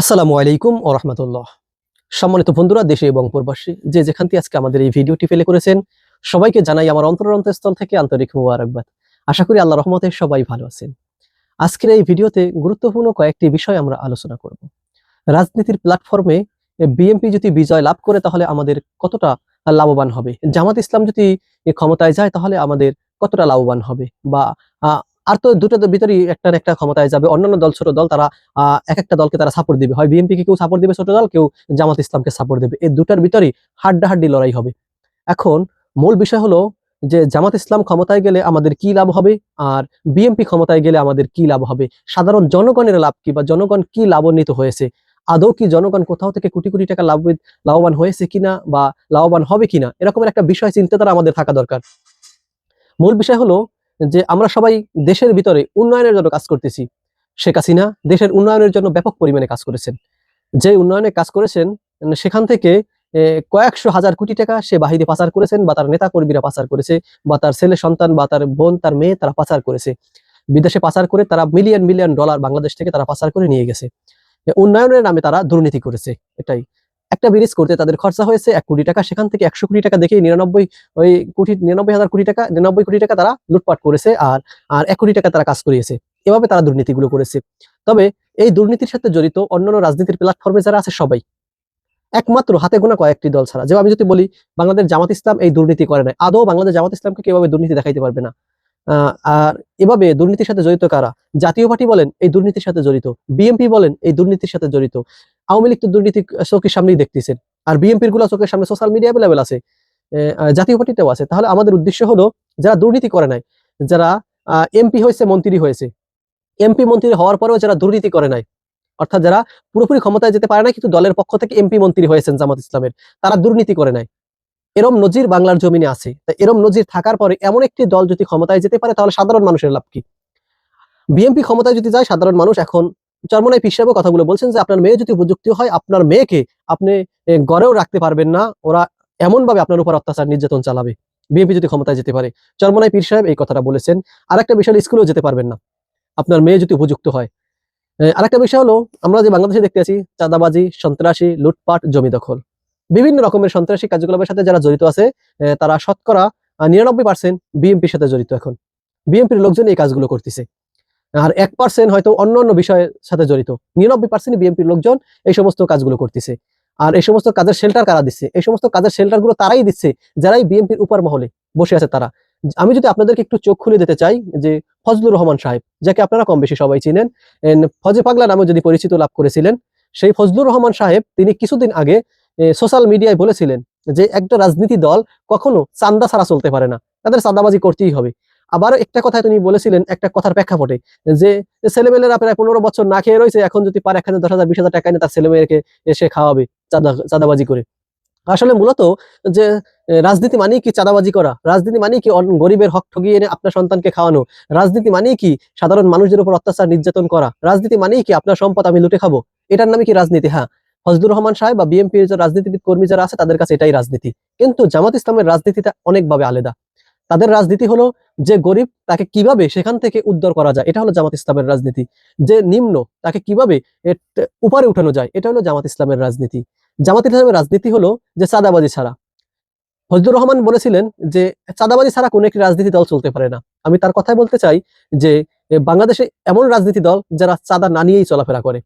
আসসালামু আলাইকুম ও রহমতুল্লাহ। সম্মানিত বন্ধুরা, দেশে এবং প্রবাসী, যে যেখান থেকে আজকে আমাদের এই ভিডিওটি ফেলে করেছেন, সবাইকে জানাই আমার অন্তর অন্তঃস্থল থেকে আন্তরিক মুবারকবাদ। আশা করি আল্লাহ রহমতে সবাই ভালো আছেন। আজকের এই ভিডিওতে গুরুত্বপূর্ণ কয়েকটি বিষয় আমরা আলোচনা করব। রাজনীতির প্ল্যাটফর্মে বিএনপি যদি বিজয় লাভ করে, তাহলে আমাদের কতটা লাভবান হবে? জামাত ইসলাম যদি ক্ষমতায় যায়, তাহলে আমাদের কতটা লাভবান হবে? বা আর তো দুটো ভিতরেই একটা একটা ক্ষমতায় যাবে। অন্যান্য দল, ছোট দল, তারা এক একটা দলকে তারা সাপোর্ট দিবে। হয় বিএনপি কে কেউ সাপোর্ট দিবে ছোট দল, কেউ জামাত ইসলামকে সাপোর্ট দেবে। এই দুটার ভিতরেই হাড্ডাহাড্ডি লড়াই হবে। এখন মূল বিষয় হলো যে জামাত ইসলাম ক্ষমতায় গেলে আমাদের কি লাভ হবে? আর বিএনপি ক্ষমতায় গেলে আমাদের কি লাভ হবে? সাধারণ জনগণের লাভ কি বা জনগণ কি লাভান্বিত হয়েছে? আদৌ কি জনগণ কোথাও থেকে কোটি কোটি টাকা লাভ লাভবান হয়েছে কিনা বা লাভবান হবে কিনা? এরকমের একটা বিষয় চিন্তা তারা আমাদের থাকা দরকার। মূল বিষয় হলো যে আমরা সবাই দেশের ভিতরে উন্নয়নের জন্য কাজ করতেছি। শেখ হাসিনা দেশের উন্নয়নের জন্য ব্যাপক পরিমাণে কাজ করেছেন। যে উন্নয়নে কাজ করেছেন, সেখান থেকে কয়েকশো হাজার কোটি টাকা সে বাহিরে পাচার করেছেন বা তার নেতা কর্মীরা পাচার করেছে বা তার ছেলে সন্তান বা তার বোন, তার মেয়ে তারা পাচার করেছে। বিদেশে পাচার করে তারা মিলিয়ন মিলিয়ন ডলার বাংলাদেশ থেকে তারা পাচার করে নিয়ে গেছে। উন্নয়নের নামে তারা দুর্নীতি করেছে। এটাই। একটা ব্রিজ করতে তাদের খরচা হয়েছে এক কোটি টাকা, সেখান থেকে একশো কোটি টাকা দেখে নিরানব্বই ওই কোটি, নিরানব্বই হাজার কোটি টাকা, নিরানব্বই কোটি টাকা তারা লুটপাট করেছে আর আর এক কোটি টাকা তারা কাজ করিয়েছে। এভাবে তারা দুর্নীতিগুলো করেছে। তবে এই দুর্নীতির সাথে জড়িত অন্যান্য রাজনীতির প্ল্যাটফর্মে যারা আছে সবাই, একমাত্র হাতে গোনা কয়েকটি দল ছাড়া। যেমন আমি যদি বলি, বাংলাদেশ জামাত ইসলাম এই দুর্নীতি করে নাই। আদৌ বাংলাদেশ জামাত ইসলামকে কীভাবে দুর্নীতি দেখাইতে পারবে না? আর এভাবে দুর্নীতির সাথে জড়িত কারা? জাতীয় পার্টি বলেন, এই দুর্নীতির সাথে জড়িত। বিএনপি বলেন, এই দুর্নীতির সাথে জড়িত। আওয়ামী লীগ তো দুর্নীতি চোখের সামনেই দেখতেছেন। আর বিএনপিরগুলো চোখের সামনে সোশ্যাল মিডিয়া অ্যাভেলেবেল আছে। জাতীয় পার্টিতেও আছে। তাহলে আমাদের উদ্দেশ্য হলো, যারা দুর্নীতি করে নাই, যারা এমপি হয়েছে, মন্ত্রী হয়েছে এমপি মন্ত্রী হওয়ার পরেও যারা দুর্নীতি করে নাই, অর্থাৎ যারা পুরোপুরি ক্ষমতায় যেতে পারে না কিন্তু দলের পক্ষ থেকে এমপি মন্ত্রী হয়েছেন জামাত ইসলামের, তারা দুর্নীতি করে নাই। এরম নজির বাংলার জমিনে আছে। এরম নজির থাকার পরে এমন একটি দল যদি ক্ষমতায় যেতে পারে তাহলে সাধারণ মানুষের লাভ কি? বিএনপি ক্ষমতায় যদি যায় সাধারণ মানুষ এখন চরমনাই পিসাবও কথাগুলো বলছেন যে আপনার মেয়ে যদি উপযুক্ত হয় আপনার মেয়েকে আপনি গড়েও রাখতে পারবেন না ওরা এমন ভাবে আপনার উপর অত্যাচার নির্যাতন চালাবে। বিএনপি যদি ক্ষমতায় যেতে পারে চরমনাই পীর সাহেব এই কথাটা বলেছেন। আর একটা বিষয় স্কুলেও যেতে পারবেন না। আপনার মেয়ে যদি উপযুক্ত হয় এ, আরেকটা বিষয় হলো আমরা যে বাংলাদেশে দেখতে আছি চাঁদাবাজি সন্ত্রাসী লুটপাট জমি দখল। বিভিন্ন রকমের সন্ত্রাসী কার্যকলাপের সাথে যারা জড়িত আছে তারা শতকরা নিরানব্বই পার্সেন্ট বিএনপির সাথে জড়িত এখন। বিএনপির লোকজন এই কাজগুলো করতেছে। আর এক পার্সেন্ট হয়তো অন্য অন্য বিষয়ের সাথে জড়িত। নিরানব্বই পার্সেন্ট বিএনপির লোকজন এই সমস্ত কাজগুলো করতেছে। আর এই সমস্ত কাজের শেল্টার কারা দিচ্ছে? এই সমস্ত কাজের শেল্টারগুলো তারাই দিচ্ছে, যারাই বিএনপির উপর মহলে বসে আছে তারা। আমি যদি আপনাদেরকে একটু চোখ খুলে দিতে চাই, যে ফজলুর রহমান সাহেব, যাকে আপনারা কম বেশি সবাই চিনেন ফজে পাগলা নামে যদি পরিচিত লাভ করেছিলেন, সেই ফজলুর রহমান সাহেব, তিনি কিছুদিন আগে সোশ্যাল মিডিয়ায় বলেছিলেন যে একটা রাজনীতি দল কখনো চান্দা ছাড়া চলতে পারে না। তাদের চাঁদাবাজি করতেই হবে। আবার একটা কথা তিনি বলেছিলেন একটা কথার প্রেক্ষাপটে যে, ছেলেমেয়েরা প্রায় পনেরো বছর না খেয়ে রয়েছে, এখন যদি পারে এক হাজার, দশ হাজার, বিশ হাজার টাকা এনে তার ছেলেমেয়েকে এসে খাওয়াবে চাঁদা, চাঁদাবাজি করে। আসলে মূলত যে রাজনীতি মানেই কি চাঁদাবাজি করা? রাজনীতি মানেই কি গরিবের হক ঠগিয়ে এনে আপনার সন্তানকে খাওয়ানো? রাজনীতি মানেই কি সাধারণ মানুষদের উপর অত্যাচার নির্যাতন করা? রাজনীতি মানেই কি আপনার সম্পদ আমি লুটে খাব? এটার নামে কি রাজনীতি? হ্যাঁ ফজলুর রহমান সাহেব বা বিএনপির যে রাজনীতিবিদ কর্মী যারা আছে, তাদের কাছে এটাই রাজনীতি। কিন্তু জামাত ইসলামের রাজনীতিটা অনেকভাবে আলাদা। তাদের রাজনীতি হলো যে গরিব তাকে কীভাবে সেখান থেকে উদ্ধার করা যায়, এটা হলো জামাত ইসলামের রাজনীতি। যে নিম্ন তাকে কীভাবে উপরে উঠানো যায়, এটা হলো জামাত ইসলামের রাজনীতি। জামাত ইসলামের রাজনীতি হলো যে চাঁদাবাজি ছাড়া। ফজলুর রহমান বলেছিলেন যে চাঁদাবাজি ছাড়া কোনো একটি রাজনীতি দল চলতে পারে না। আমি তার কথাই বলতে চাই যে বাংলাদেশে এমন রাজনীতি দল যারা চাঁদা না নিয়েই চলাফেরা করে।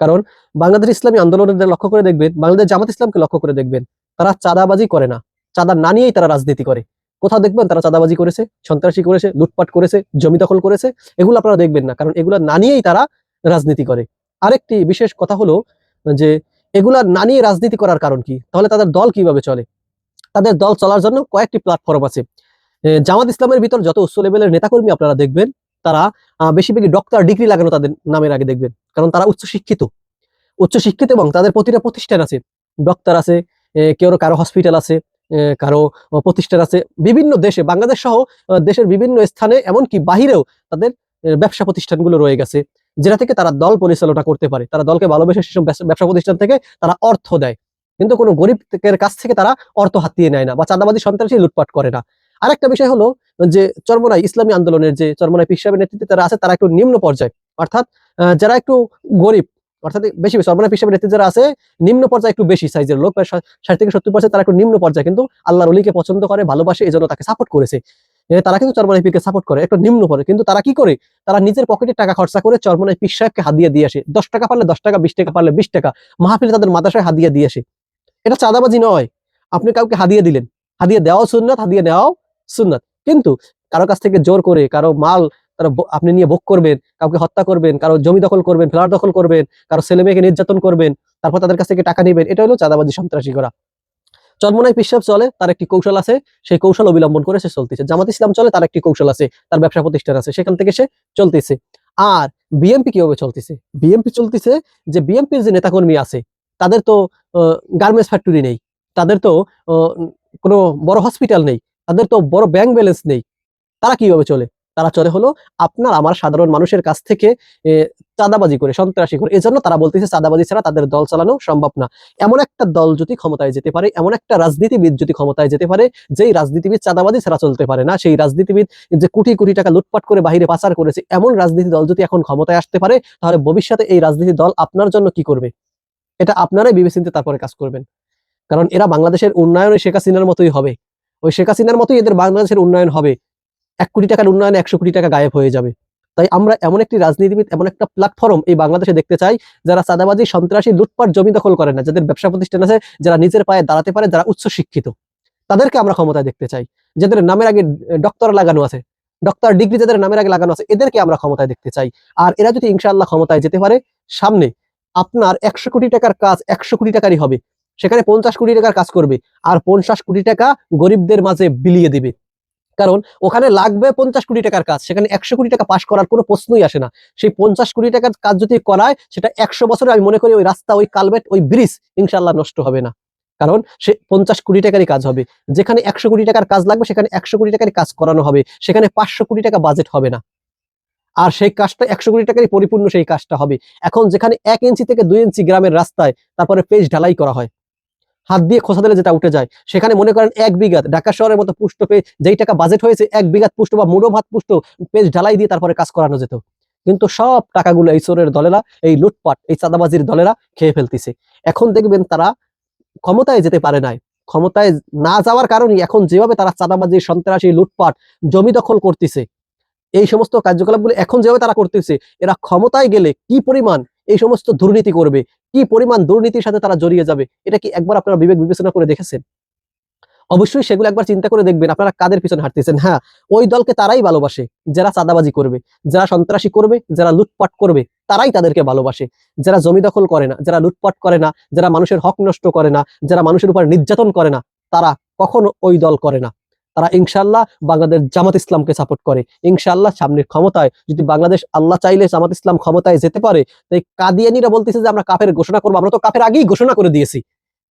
কারণ বাংলাদেশ ইসলামী আন্দোলনের লক্ষ্য করে দেখবেন বাংলাদেশ জামাত ইসলামকে লক্ষ্য করে দেখবেন তারা চাঁদাবাজি করে না। চাঁদা না নিয়েই তারা রাজনীতি করে। কোথাও দেখবেন তারা চাঁদাবাজি করেছে সন্ত্রাসী করেছে লুটপাট করেছে জমি দখল করেছে এগুলো আপনারা দেখবেন না কারণ এগুলো না নিয়েই তারা রাজনীতি করে। আরেকটি বিশেষ কথা হলো যে এগুলা না নিয়ে রাজনীতি করার কারণ কি? তাহলে তাদের দল কীভাবে চলে? তাদের দল চলার জন্য কয়েকটি প্ল্যাটফর্ম আছে। জামাত ইসলামের ভিতর যত উচ্চ লেভেলের নেতাকর্মী আপনারা দেখবেন তারা আহ, বেশিরভাগই ডক্টর ডিগ্রি লাগানো তাদের নামের আগে দেখবেন। কারণ তারা উচ্চ শিক্ষিত উচ্চ শিক্ষিত এবং তাদের প্রতিটা প্রতিষ্ঠান আছে। ডক্টর আছে কেউ কারও হসপিটাল আছে কারও প্রতিষ্ঠান আছে। বিভিন্ন দেশে, বাংলাদেশ সহ দেশের বিভিন্ন স্থানে, এমনকি বাহিরেও তাদের ব্যবসা প্রতিষ্ঠানগুলো রয়ে গেছে, যেটা থেকে তারা দল পরিচালনা করতে পারে। তারা দলকে ভালোবেসে সেসব ব্যবসা- প্রতিষ্ঠান থেকে তারা অর্থ দেয়। কিন্তু কোনো গরিবের কাছ থেকে তারা অর্থ হাতিয়ে নেয় না বা চাঁদাবাদী সন্ত্রাসী লুটপাট করে না। আরেকটা বিষয় হলো যে চর্মনায় ইসলামী আন্দোলনের যে চরমনাই পীর সাহেবের নেতৃত্বে তারা আছে, তারা একটু নিম্ন পর্যায়ে। অর্থাৎ যারা একটু গরিব, অর্থাৎ বেশি বেশি, সর্বনাশ হিসাবে নেতৃত্ব যারা আছে, নিম্ন পর্যায়ে একটু বেশি সাইজের লোক ষাট থেকে সত্তর পার্সেন্ট তারা একটু নিম্ন পর্যায়ে, কিন্তু আল্লাহর অলিকে পছন্দ করে, ভালোবাসে এই জন্য তাকে সাপোর্ট করেছে। তারা কিন্তু চরমনাই পীরকে সাপোর্ট করে, একটু নিম্ন পরে কিন্তু তারা কি করে? তারা নিজের পকেটে টাকা খরচা করে চরমনাই পীর সাহেবকে হাদিয়া দিয়ে আসে। দশ টাকা পারলে দশ টাকা, বিশ টাকা পারলে বিশ টাকা, মাহফিলে তাদের মাদ্রাসায় হাদিয়া দিয়ে আসে। এটা চাঁদাবাজি নয়। আপনি কাউকে হাদিয়া দিলেন। হাদিয়া দেওয়াও সুন্নাত হাদিয়া নেওয়াও সুন্নাত। কিন্তু কারও কাছ থেকে জোর করে, কারও মাল তারা আপনি নিয়ে ভোগ করবেন, কাউকে হত্যা করবেন, কারও জমি দখল করবেন, ফ্ল্যাট দখল করবেন, কারও ছেলে মেয়েকে নির্যাতন করবেন, তারপর তাদের কাছ থেকে টাকা নেবেন, এটা হলো চাঁদাবাজি সন্ত্রাসী করা। চরমনাই পিসাব চলে, তার একটি কৌশল আছে, সেই কৌশল অবলম্বন করে সে চলতেছে। জামাত ইসলাম চলে, তার একটি কৌশল আছে, তার ব্যবসা প্রতিষ্ঠান আছে, সেখান থেকে সে চলতেছে। আর বিএমপি কীভাবে চলতেছে? বিএমপি চলতেছে যে বিএমপির যে নেতাকর্মী আছে, তাদের তো গার্মেন্টস ফ্যাক্টরি নেই, তাদের তো কোনো বড় হসপিটাল নেই, তাদের তো বড় ব্যাংক ব্যালেন্স নেই, তারা কীভাবে চলে? তারা চলে হলো আপনার আমার সাধারণ মানুষের কাছ থেকে চাঁদাবাজি করে, সন্ত্রাসী করে। এজন্য তারা বলতেছে চাঁদাবাজি ছাড়া তাদের দল চালানো সম্ভব না। এমন একটা দল যদি ক্ষমতায় যেতে পারে, এমন একটা রাজনীতিবিদ যদি ক্ষমতায় যেতে পারে, যেই রাজনীতিবিদ চাঁদাবাজি ছাড়া চলতে পারে না, সেই রাজনীতিবিদ যে কোটি কোটি টাকা লুটপাট করে বাহিরে পাচার করেছে, এমন রাজনীতি দল যদি এখন ক্ষমতায় আসতে পারে, তাহলে ভবিষ্যতে এই রাজনীতি দল আপনার জন্য কি করবে? এটা আপনারাই বিবেচিন্তে তারপরে কাজ করবেন। কারণ এরা বাংলাদেশের উন্নয়নে শেখ হাসিনার মতোই হবে। ওই শেখ হাসিনার মতোই এদের বাংলাদেশের উন্নয়ন হবে। এক কোটি টাকার উন্নয়নে একশো কোটি টাকা গায়েব হয়ে যাবে। তাই আমরা এমন একটি রাজনীতিবিদ, এমন একটা প্ল্যাটফর্ম এই বাংলাদেশে দেখতে চাই, যারা চাঁদাবাজি, সন্ত্রাসী, লুটপাট, জমি দখল করে না, যাদের ব্যবসা প্রতিষ্ঠান আছে, যারা নিজের পায়ে দাঁড়াতে পারে, যারা উচ্চ শিক্ষিত তাদেরকে আমরা ক্ষমতায় দেখতে চাই, যাদের নামের আগে ডক্টর লাগানো আছে ডক্টর ডিগ্রি যাদের নামের আগে লাগানো আছে, এদেরকে আমরা ক্ষমতায় দেখতে চাই। আর এরা যদি ইনশাআল্লাহ ক্ষমতায় যেতে পারে, সামনে আপনার একশো কোটি টাকার কাজ একশো কোটি টাকারই হবে। সেখানে পঞ্চাশ কোটি টাকার কাজ করবে, আর পঞ্চাশ কোটি টাকা গরিবদের মাঝে বিলিয়ে দিবে। কারণ ওখানে লাগবে পঞ্চাশ কোটি টাকার কাজ, সেখানে একশো কোটি টাকা পাশ করার কোনো প্রশ্নই আসে না। সেই পঞ্চাশ কোটি টাকার কাজ যদি করায়, সেটা একশো বছরে আমি মনে করি ওই রাস্তা, ওই কালভেট, ওই ব্রিজ ইনশাল্লাহ নষ্ট হবে না। কারণ সে পঞ্চাশ কোটি টাকারই কাজ হবে। যেখানে একশো কোটি টাকার কাজ লাগবে, সেখানে একশো কোটি টাকারই কাজ করানো হবে। সেখানে পাঁচশো কোটি টাকা বাজেট হবে না। আর সেই কাজটা একশো কোটি টাকারই পরিপূর্ণ সেই কাজটা হবে। এখন যেখানে এক ইঞ্চি থেকে দুই ইঞ্চি গ্রামের রাস্তায়, তারপরে পেজ ঢালাই করা হয়। হাত দিয়ে খোসা দিলে যেটা উঠে যায়। সেখানে মনে করেন এক বিঘাত, ঢাকা শহরের মতো পুষ্ট পেজ যেই টাকা বাজেট হয়েছে, এক বিঘাত পুষ্ট বা মুড়ো ভাত পুষ্ট পেজ ঢালাই দিয়ে তারপরে কাজ করানো যেত। কিন্তু সব টাকাগুলো এই চোরের দলেরা, এই লুটপাট, এই চাঁদাবাজির দলেরা খেয়ে ফেলতেছে। এখন দেখবেন তারা ক্ষমতায় যেতে পারে নাই। ক্ষমতায় না যাওয়ার কারণে এখন যেভাবে তারা চাঁদাবাজি, সন্ত্রাসী, লুটপাট, জমি দখল করতেছে, এই সমস্ত কার্যকলাপগুলো এখন যেভাবে তারা করতেছে, এরা ক্ষমতায় গেলে কি পরিমাণ এই সমস্ত দুর্নীতি করবে। কি পরিমাণ দুর্নীতির সাথে তারা জড়িয়ে যাবে? এটা কি একবার আপনারা বিবেক বিবেচনা করে দেখেছেন? অবশ্যই সেগুলো একবার চিন্তা করে দেখবেন, আপনারা কাদের পিছনে হাঁটতেছেন? হ্যাঁ ওই দলকে তারাই ভালোবাসে, যারা চাঁদাবাজি করবে, যারা সন্ত্রাসী করবে, যারা লুটপাট করবে, তারাই তাদেরকে ভালোবাসে। যারা জমি দখল করে না, যারা লুটপাট করে না, যারা মানুষের হক নষ্ট করে না, যারা মানুষের উপর নির্যাতন করে না, তারা কখনো ওই দল করে না। তারা ইনশাল্লাহ বাংলাদেশ জামাত ইসলামকে সাপোর্ট করে। ইনশাল্লাহ সামনের ক্ষমতায়, যদি বাংলাদেশ আল্লাহ চাইলে জামাত ইসলাম ক্ষমতায় যেতে পারে, তাই কাদিয়ানিরা বলতেছে যে আমরা কাফের ঘোষণা করব, আমরা তো কাফের আগেই ঘোষণা করে দিয়েছি।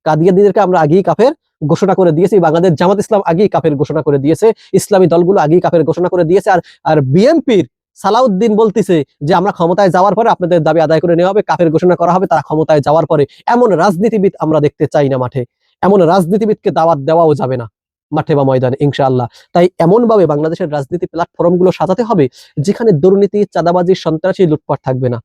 কাদিয়ানিদেরকে আমরা আগেই কাফের ঘোষণা করে দিয়েছি, বাংলাদেশ জামাত ইসলাম আগেই কাফের ঘোষণা করে দিয়েছে, ইসলামী দলগুলো আগেই কাফের ঘোষণা করে দিয়েছে, আর আর বিএনপির সালাউদ্দিন বলতেছে যে আমরা ক্ষমতায় যাওয়ার পরে আপনাদের দাবি আদায় করে নেওয়া হবে, কাফের ঘোষণা করা হবে, তারা ক্ষমতায় যাওয়ার পরে এমন রাজনীতিবিদ আমরা দেখতে চাই না মাঠে। এমন রাজনীতিবিদকে দাওয়াত দেওয়াও যাবে না। মাঠে বা ময়দানে, ইনশাআল্লাহ। তাই এমন ভাবে বাংলাদেশের রাজনীতি প্ল্যাটফর্মগুলো সাজাতে হবে, যেখানে দুর্নীতি, চাঁদাবাজি, সন্ত্রাসী, লুটপাট থাকবে না।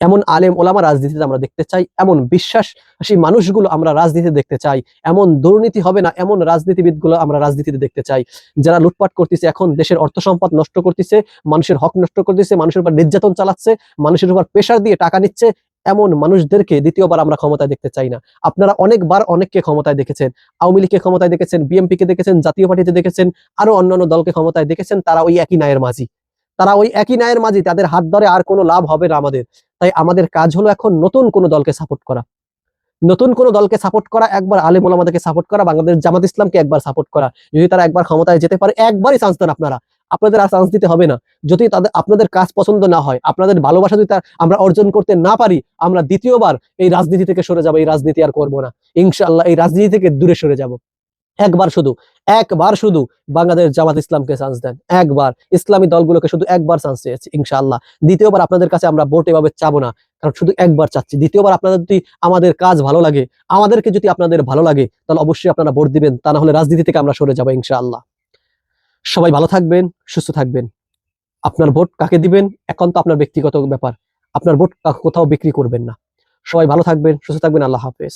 এমন আলেম, ওলামা রাজনীতিতে আমরা দেখতে চাই, এমন বিশ্বাসী মানুষগুলো আমরা রাজনীতিতে দেখতে চাই, এমন দুর্নীতি হবে না, এমন রাজনীতিবিদগুলো আমরা রাজনীতিতে দেখতে চাই। যারা লুটপাট করতেছে, এখন দেশের অর্থ সম্পদ নষ্ট করতেছে, মানুষের হক নষ্ট করতেছে, মানুষের উপর নির্যাতন চালাচ্ছে, মানুষের উপর প্রেশার দিয়ে টাকা নিচ্ছে এমন মানুষদেরকে দ্বিতীয়বার আমরা ক্ষমতায় দেখতে চাই না। আপনারা অনেকবার অনেককে ক্ষমতায় দেখেছেন। আওয়ামী লীগকে ক্ষমতায় দেখেছেন বিএনপি কে দেখেছেন, জাতীয় পার্টিতে দেখেছেন, আরও অন্যান্য দলকে ক্ষমতায় দেখেছেন, তারা ওই একই ন্যায়ের মাঝি। তারা ওই একই ন্যায়ের মাঝি, তাদের হাত ধরে আর কোনো লাভ হবে না আমাদের। তাই আমাদের কাজ হলো এখন নতুন কোনো দলকে সাপোর্ট করা। নতুন কোনো দলকে সাপোর্ট করা, একবার আলেম ওলামাদেরকে সাপোর্ট করা, বাংলাদেশ জামাত ইসলামকে একবার সাপোর্ট করা। যদি তারা একবার ক্ষমতায় যেতে পারে, একবারই চান্স দেন আপনারা। আপনাদের আর চান্স দিতে হবে না। যদি তাদের, আপনাদের কাজ পছন্দ না হয়, আপনাদের ভালোবাসা যদি আমরা অর্জন করতে না পারি, আমরা দ্বিতীয়বার এই রাজনীতি থেকে সরে যাব, এই রাজনীতি আর করব না। ইনশাআল্লাহ এই রাজনীতি থেকে দূরে সরে যাব। একবার শুধু একবার শুধু বাংলাদেশ জামাত ইসলামকে চান্স দেন। একবার, ইসলামী দলগুলোকে শুধু একবার চান্স চেয়েছি ইনশাআল্লাহ। দ্বিতীয়বার আপনাদের কাছে আমরা ভোট এভাবে চাবো না, কারণ শুধু একবার চাচ্ছি। দ্বিতীয়বার আপনাদের যদি আমাদের কাজ ভালো লাগে, আমাদেরকে যদি আপনাদের ভালো লাগে, তাহলে অবশ্যই আপনারা ভোট দিবেন, তা না হলে রাজনীতি থেকে আমরা সরে যাব, ইনশাআল্লাহ। সবাই ভালো থাকবেন, সুস্থ থাকবেন। আপনার ভোট কাকে দিবেন এখন তো আপনার ব্যক্তিগত ব্যাপার। আপনার ভোট কোথাও বিক্রি করবেন না। সবাই ভালো থাকবেন, সুস্থ থাকবেন, আল্লাহ হাফেজ।